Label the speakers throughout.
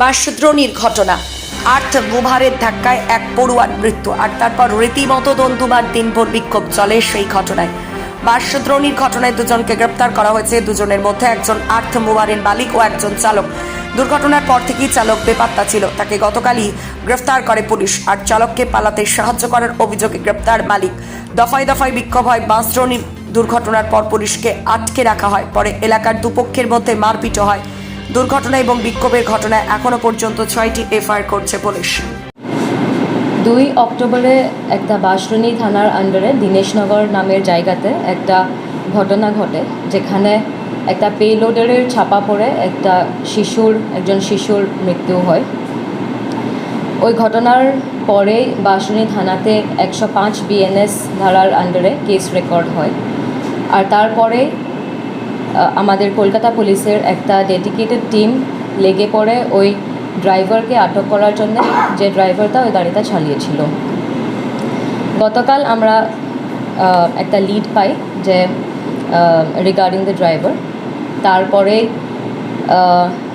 Speaker 1: বাসদ্রোণীর ঘটনা। আর্থ বুভারের ধাক্কায় এক পড়ুয়ার মৃত্যু, আর তারপর রীতিমতো দন্তুবার দিনভর বিক্ষোভ চলে সেই ঘটনায়। বাসদ্রোণীর ঘটনায় দুজনকে গ্রেপ্তার করা হয়েছে। দুজনের মধ্যে একজন আর্থ মুভারের মালিক ও একজন চালক। দুর্ঘটনার পর থেকেই চালক বেপাত্তা ছিল। তাকে গতকালই গ্রেফতার করে পুলিশ, আর চালককে পালাতে সাহায্য করার অভিযোগে গ্রেপ্তার মালিক। দফায় দফায় বিক্ষোভ হয় বাসদ্রোণীর। দুর্ঘটনার পর পুলিশকে আটকে রাখা হয়। পরে এলাকার দুপক্ষের মধ্যে মারপিটও হয়। দুর্ঘটনা এবং বিক্ষোভের ঘটনায় এখনও পর্যন্ত ছয়টি এফআইআর করছে পুলিশ।
Speaker 2: দুই অক্টোবরে একটা বাসরণী থানার আন্ডারে দীনেশনগর নামের জায়গাতে একটা ঘটনা ঘটে, যেখানে একটা পেলোডারের ছাপা পড়ে একটা শিশুর, একজন শিশুর মৃত্যু হয়। ওই ঘটনার পরে বাসরণী থানাতে একশো পাঁচ বিএনএস ধারার আন্ডারে কেস রেকর্ড হয়। আর তারপরে আমাদের কলকাতা পুলিশের একটা ডেডিকেটেড টিম লেগে পড়ে ওই ড্রাইভারকে আটক করার জন্য, যে ড্রাইভারটা ওই গাড়িটা চালিয়েছিল। গতকাল আমরা একটা লিড পাই যে রিগার্ডিং দ্য ড্রাইভার তারপরে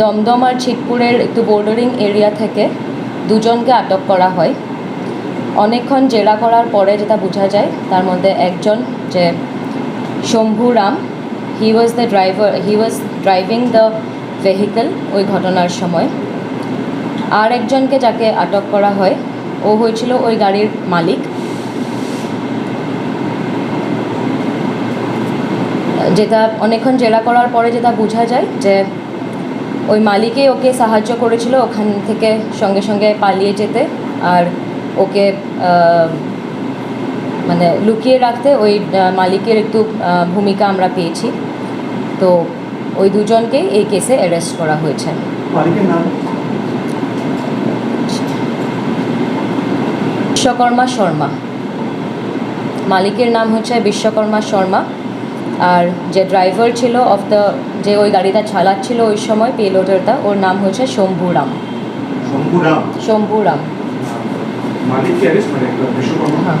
Speaker 2: দমদম আর ছিটপুরের একটু বোর্ডারিং এরিয়া থেকে দুজনকে আটক করা হয়। অনেকক্ষণ জেরা করার পরে যেটা বোঝা যায়, তার মধ্যে একজন যে Shambhu Ram he was the driver he was driving the vehicle ওই ঘটনার সময়। আর একজনকে যাকে আটক করা হয়, ও হয়েছিল ওই গাড়ির মালিক। যেটা অনেকক্ষণ জেরা করার পরে যেটা বোঝা যায় যে ওই মালিকই ওকে সাহায্য করেছিল ওখান থেকে সঙ্গে সঙ্গে পালিয়ে যেতে। আর ওকে মানে লুকিয়ে রাখতে ওই মালিকের একটু ভূমিকা আমরা পেয়েছি। তো ওই দুজনকেই এই কেসে অ্যারেস্ট করা হয়েছে। বিশ্বকর্মা শর্মা। মালিকের নাম হচ্ছে বিশ্বকর্মা শর্মা। আর যে ড্রাইভার ছিল অফ দ্য যে ওই গাড়িটা চালাচ্ছিল ওই সময় পেলোডারটা ওর নাম হচ্ছে শম্ভুরাম
Speaker 3: শঙ্কুরাম
Speaker 2: শম্ভুরাম
Speaker 3: মালিক
Speaker 2: হ্যাঁ।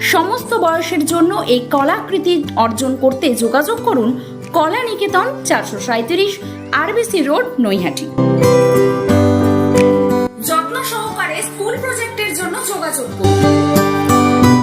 Speaker 4: সমস্ত বয়সের জন্য এই কলাকৃতি অর্জন করতে যোগাযোগ করুন কলা নিকেতন চারশো সাঁত্রিশ আরবিসি রোড, নৈহাটি।